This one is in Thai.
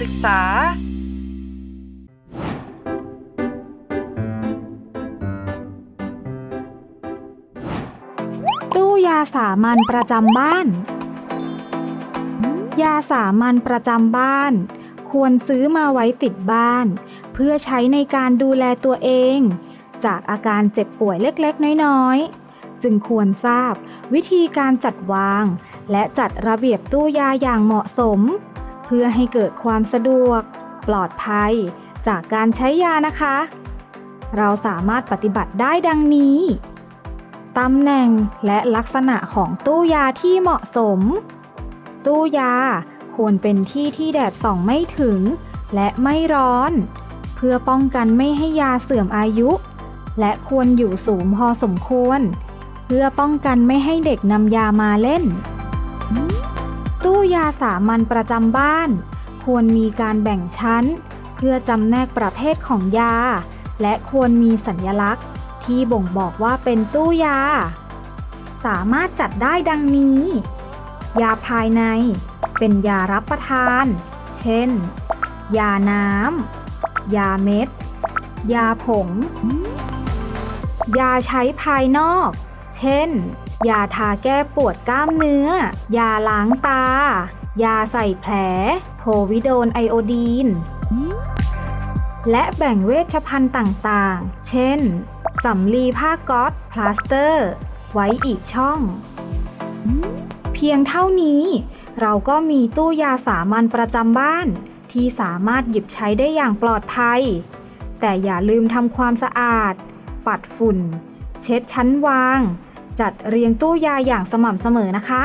ศึกษา ตู้ยาสามัญประจำบ้าน ยาสามัญประจำบ้าน ควรซื้อมาไว้ติดบ้าน เพื่อใช้ในการดูแลตัวเอง จากอาการเจ็บป่วยเล็กๆ น้อยๆจึงควรทราบวิธีการจัดวาง และจัดระเบียบตู้ยาอย่างเหมาะสม เพื่อให้เกิดความสะดวก ปลอดภัย จากการใช้ยานะคะ เราสามารถปฏิบัติได้ดังนี้ตำแหน่งและลักษณะของตู้ยาที่เหมาะสม ตู้ยาควรเป็นที่ที่แดดส่องไม่ถึง และไม่ร้อน เพื่อป้องกันไม่ให้ยาเสื่อมอายุ และควรอยู่สูงพอสมควร เพื่อป้องกันไม่ให้เด็กนำยามาเล่น ตู้ยาสามัญประจำบ้าน ควรมีการแบ่งชั้น เพื่อจำแนกประเภทของยา และควรมีสัญลักษณ์ ที่บ่งบอกว่าเป็นตู้ยา สามารถจัดได้ดังนี้ ยาภายใน เป็นยารับประทาน เช่น ยาน้ำ ยาเม็ด ยาผง ยาใช้ภายนอก เช่น ยาทาแก้ปวดกล้ามเนื้อ ยาล้างตา ยาใส่แผล โพวิโดนไอโอดีน และแบ่งเวชภัณฑ์ต่างๆ เช่น สำลีผ้าก๊อตพลาสเตอร์ ไว้อีกช่อง เพียงเท่านี้ เราก็มีตู้ยาสามัญประจำบ้าน ที่สามารถหยิบใช้ได้อย่างปลอดภัย แต่อย่าลืมทำความสะอาด ปัดฝุ่น เช็ดชั้นวาง จัดเรียงตู้ยาอย่างสม่ำเสมอนะคะ